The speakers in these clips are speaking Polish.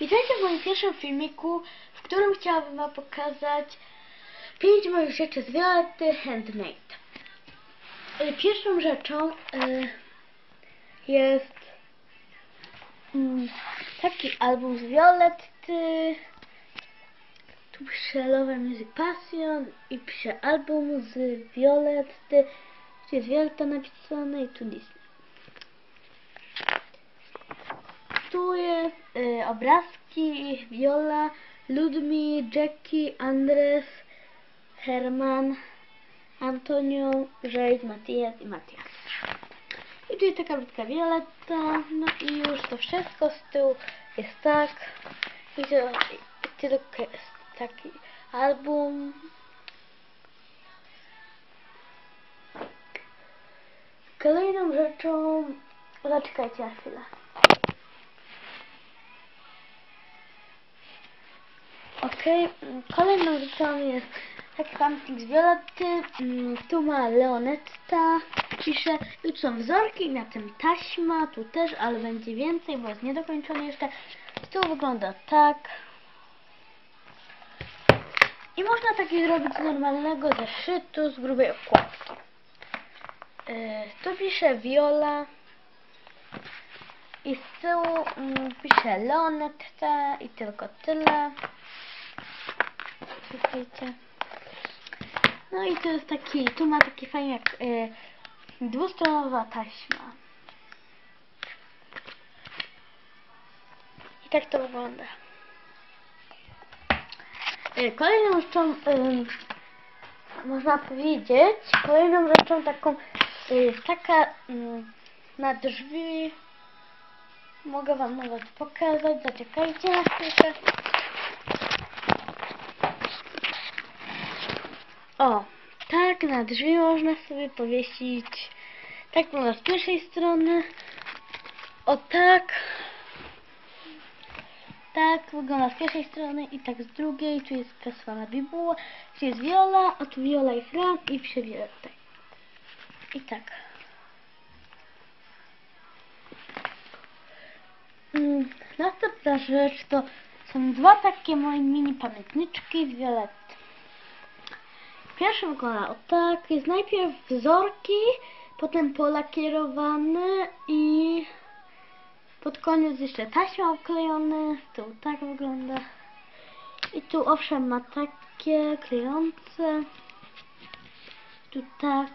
Witajcie w moim pierwszym filmiku, w którym chciałabym Wam pokazać pięć moich rzeczy z Violetty Handmade. Y, Pierwszą rzeczą y, jest mm, taki album z Violetty. Tu pisze Love Music Passion i pisze album z Violetty. Tu jest Violetta napisane i tu Disney. Jest y, obrazki Viola, Ludmi, Jackie, Andres, Herman, Antonio, Rzeź, Matias i Matias. I tu jest taka krótka Violetta, no i już to wszystko z tyłu jest tak. I to, i tylko jest taki album. Kolejną rzeczą, zaczekajcie na chwilę. Okej, mm, kolejną rzeczą jest pamflik z Violetty. Mm, Tu ma Leonetta, pisze, tu są wzorki, na tym taśma, tu też, ale będzie więcej, bo jest niedokończony jeszcze. Tu wygląda tak. I można taki zrobić z normalnego zeszytu z grubej okładki. Yy, tu pisze Viola. I z tyłu mm, pisze Leonetta i tylko tyle. Słuchajcie. No i to jest taki, tu ma taki fajny jak y, dwustronowa taśma. I tak to wygląda. Y, kolejną rzeczą, y, można powiedzieć, kolejną rzeczą taką y, taka y, na drzwi. Mogę Wam nawet pokazać, zaczekajcie na chwilkę. O, tak na drzwi można sobie powiesić. Tak wygląda z pierwszej strony. O tak. Tak wygląda z pierwszej strony i tak z drugiej. Tu jest kaswana bibuła. Tu jest Viola, a tu Viola i Fran i przy Violetta. I tak. Mm, Następna rzecz to są dwa takie moje mini pamiętniczki z Violetty. Pierwszy wygląda o tak. Jest najpierw wzorki, potem polakierowane i pod koniec jeszcze taśma wklejone. Tu tak wygląda. I tu owszem ma takie klejące. Tu tak.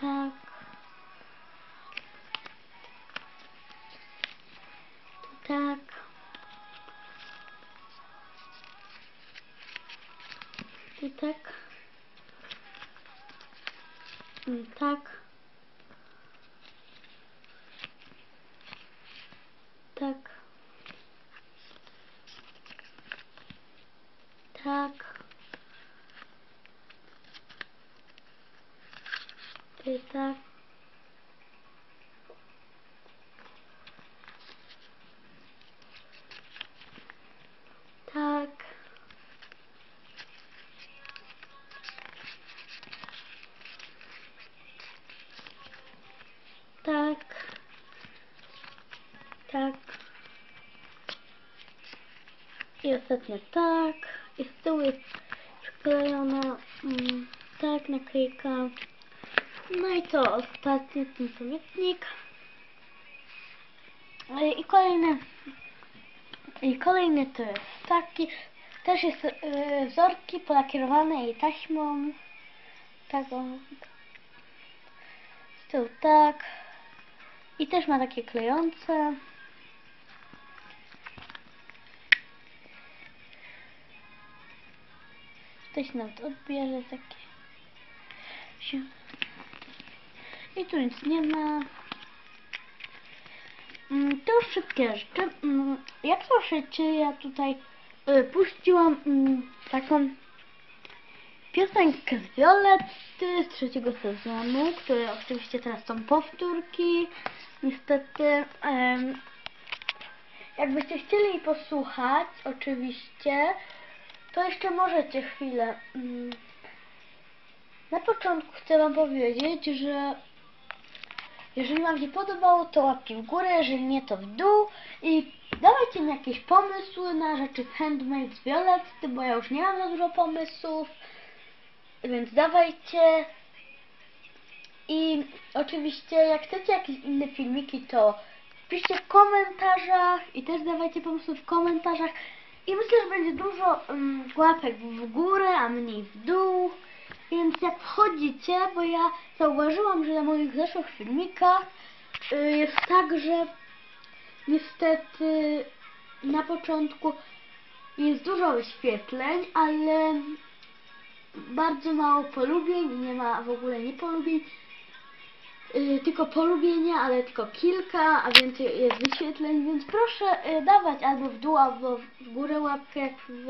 Tak. I tak. I tak. Tak. Tak. I tak. I ostatnio tak. I z tyłu jest przyklejona mm, tak naklejka. No i to ostatni ten pamiętnik. E, I kolejny i kolejny to jest taki też jest e, wzorki polakierowane i taśmą taką z tyłu tak i też ma takie klejące. To się nawet odbierze takie. Się. I tu nic nie ma. Mm, To już wszystkie rzeczy. Mm, Jak słyszycie, ja tutaj y, puściłam mm, taką piosenkę z Violetty z trzeciego sezonu, które oczywiście teraz są powtórki. Niestety, jakbyście chcieli posłuchać, oczywiście, to jeszcze możecie chwilę. Mm. Na początku chcę Wam powiedzieć, że Jeżeli Wam się podobało, to łapki w górę, jeżeli nie, to w dół. I dawajcie mi jakieś pomysły na rzeczy handmade z Violetty, bo ja już nie mam za dużo pomysłów. Więc dawajcie. I oczywiście, jak chcecie jakieś inne filmiki, to piszcie w komentarzach i też dawajcie pomysły w komentarzach. I myślę, że będzie dużo um, łapek w górę, a mniej w dół. Więc jak wchodzicie, bo ja zauważyłam, że na moich zeszłych filmikach y, jest tak, że niestety na początku jest dużo wyświetleń, ale bardzo mało polubień, nie ma w ogóle nie polubień, yy, tylko polubienia, ale tylko kilka, a więcej jest wyświetleń, więc proszę yy, dawać albo w dół, albo w górę łapkę, wy